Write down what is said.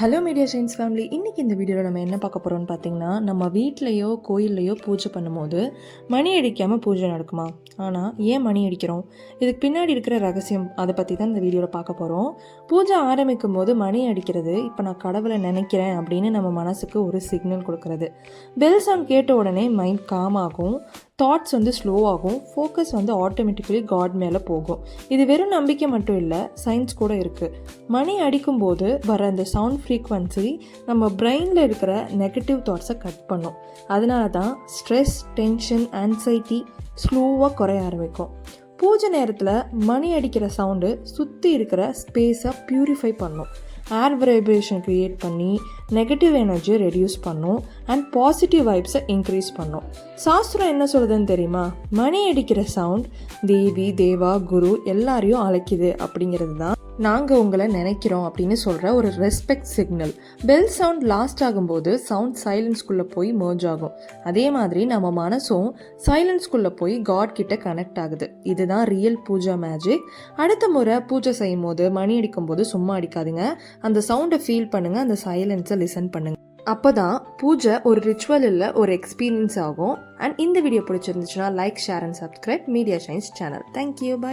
Hello media science family இன்றைக்கி இந்த வீடியோவில் நம்ம என்ன பார்க்க போகிறோம்னு பார்த்தீங்கன்னா நம்ம வீட்லேயோ கோயில்லையோ பூஜை பண்ணும்போது மணி அடிக்காமல் பூஜை நடக்குமா? ஆனால் ஏன் மணி அடிக்கிறோம்? இதுக்கு பின்னாடி இருக்கிற ரகசியம் அதை பற்றி தான் இந்த வீடியோவில் பார்க்க போகிறோம் பூஜை ஆரம்பிக்கும் போது மணி அடிக்கிறது இப்போ நான் கடவுளை நினைக்கிறேன் அப்படின்னு நம்ம மனசுக்கு ஒரு சிக்னல் கொடுக்கறது. பெல் சவுண்ட் கேட்ட உடனே மைண்ட் காம் ஆகும். தாட்ஸ் வந்து ஸ்லோ ஆகும். ஃபோக்கஸ் வந்து ஆட்டோமேட்டிக்கலி காட் மேலே போகும். இது வெறும் நம்பிக்கை மட்டும் இல்லை சயின்ஸ் கூட இருக்குது மணி அடிக்கும்போது வர அந்த சவுண்ட் ஃப்ரீக்வன்சி நம்ம பிரெயினில் இருக்கிற நெகட்டிவ் தாட்ஸை கட் பண்ணும். அதனால தான் ஸ்ட்ரெஸ் டென்ஷன் ஆன்சைட்டி ஸ்லோவாக குறைய ஆரம்பிக்கும். பூஜை நேரத்தில் மணி அடிக்கிற சவுண்டு சுற்றி இருக்கிற ஸ்பேஸை ப்யூரிஃபை பண்ணும். ஏர் வைப்ரேஷன் க்ரியேட் பண்ணி நெகட்டிவ் எனர்ஜியை ரெடியூஸ் பண்ணும் அண்ட் பாசிட்டிவ் வைப்ஸை இன்க்ரீஸ் பண்ணும். சாஸ்திரம் என்ன சொல்லுதுன்னு தெரியுமா? மணி அடிக்கிற சவுண்ட் தேவி தேவா குரு எல்லாரையும் அழைக்குது அப்படிங்கிறது தான் நாங்கள் உங்களை நினைக்கிறோம் அப்படின்னு சொல்கிற ஒரு respect signal bell sound last ஆகும்போது சவுண்ட் சைலன்ஸ்குள்ளே போய் merge ஆகும். அதே மாதிரி நம்ம மனசும் சைலன்ஸ்குள்ளே போய் காட் கிட்ட கனெக்ட் ஆகுது. இதுதான் ரியல் பூஜா மேஜிக் அடுத்த முறை பூஜை செய்யும் போது மணி அடிக்கும் போது சும்மா அடிக்காதுங்க. அந்த சவுண்டை ஃபீல் பண்ணுங்கள் அந்த சைலன்ஸை லிசன் பண்ணுங்கள் அப்போ தான் பூஜை ஒரு ரிச்சுவல் இல்லை ஒரு எக்ஸ்பீரியன்ஸ் ஆகும். அண்ட் இந்த வீடியோ பிடிச்சிருந்துச்சுன்னா like share and subscribe media science channel thank you bye